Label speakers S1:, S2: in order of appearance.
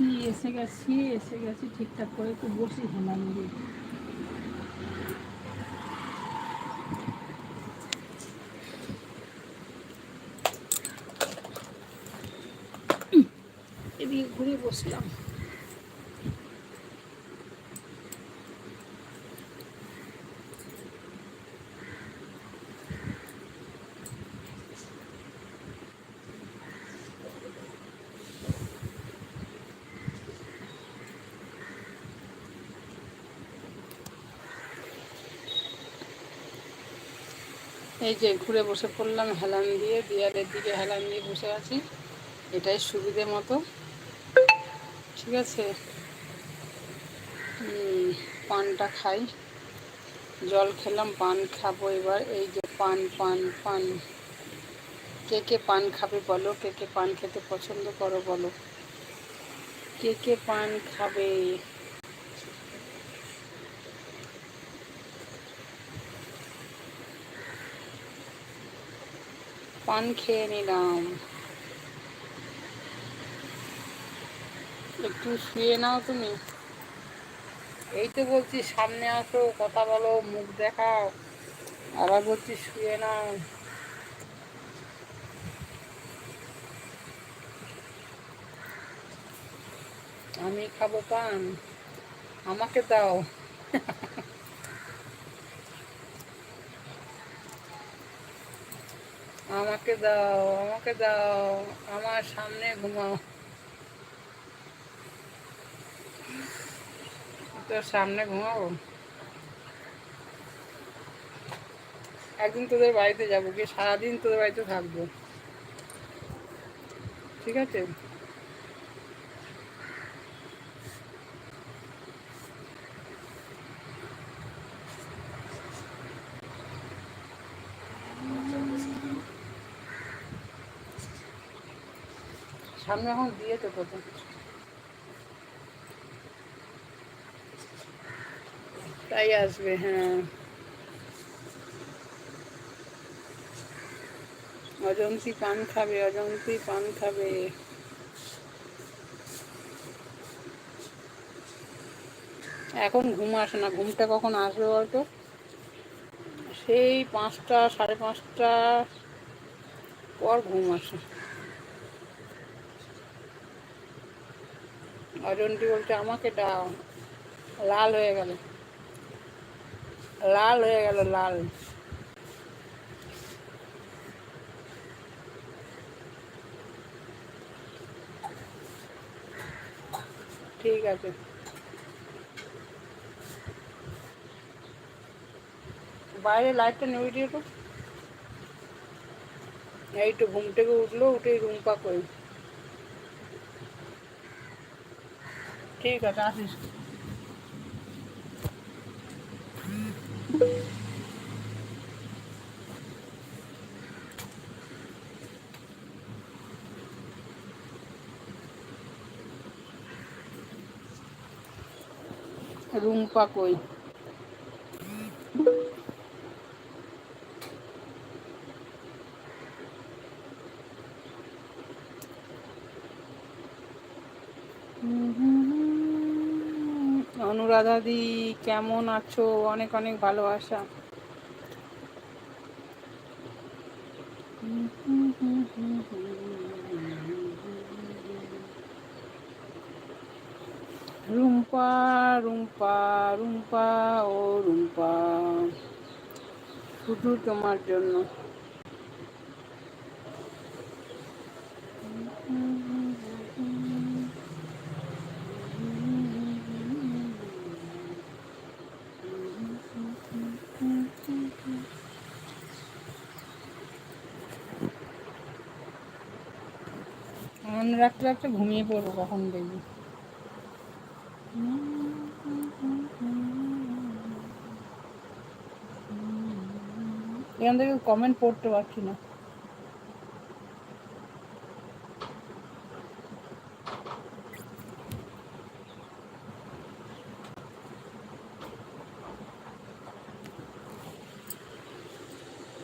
S1: গেছি এসে গেছি এসে গেছি ঠিকঠাক করে একটু বসি হেলাম দিয়ে। এদিকে ঘুরে বসলাম। এই যে ঘুরে বসে পড়লাম, হেলান দিয়ে, দেয়ালের দিকে হেলান দিয়ে বসে আছি। এটাই সুবিধে মতো। ঠিক আছে? পানটা খাই। জল খেলাম, পান খাব এবার। এই যে পান পান পান। কে কে পান খাবে বলো? কে কে পান খেতে পছন্দ করো বলো? কে কে পান খাবে? পান খেয়ে নিলাম। একটু শুয়ে নাও তুমি। এই তো বলছি, সামনে আসো, কথা বলো, মুখ দেখাও। আবার বলছি, শুয়ে নাও। আমি খাব পান। আমাকে দাও। আমাকে দাও আমাকে দাও, আমার সামনে ঘুমাও। তোর সামনে ঘুমাবো? একদিন তোদের বাড়িতে যাব, গিয়ে সারাদিন তোদের বাড়িতে থাকব। ঠিক আছে? সামনে এখন দিয়ে তো কত তাই আসবে হ্যাঁ। অজন্তি পান খাবে, অজন্তি পান খাবে। এখন ঘুম আসে না, ঘুমটা কখন আসবে বলতো? সেই পাঁচটা, সাড়ে পাঁচটা পর ঘুম আসে। অজন্তি বলছে, আমাকে দাও। লাল হয়ে গেল। লাল হয়ে গেল, লাল। ঠিক আছে। বাইরে লাইটটা নেবে দিয়ে তো। এই তো ঘুম থেকে উঠল, উঠেই রুম পা করি। ঠিক আছে আসিস। রুম্পা কই? অনুরাধাদি কেমন আছো? অনেক অনেক ভালোবাসা। রুম্পা রুম্পা রুম্পা ও রুম্পা। শুধু তোমার জন্য। মনে রাখতে রাখতে ঘুমিয়ে পড়ব কখন দেখবি। এখান থেকে কমেন্ট পড়তে পারছি না।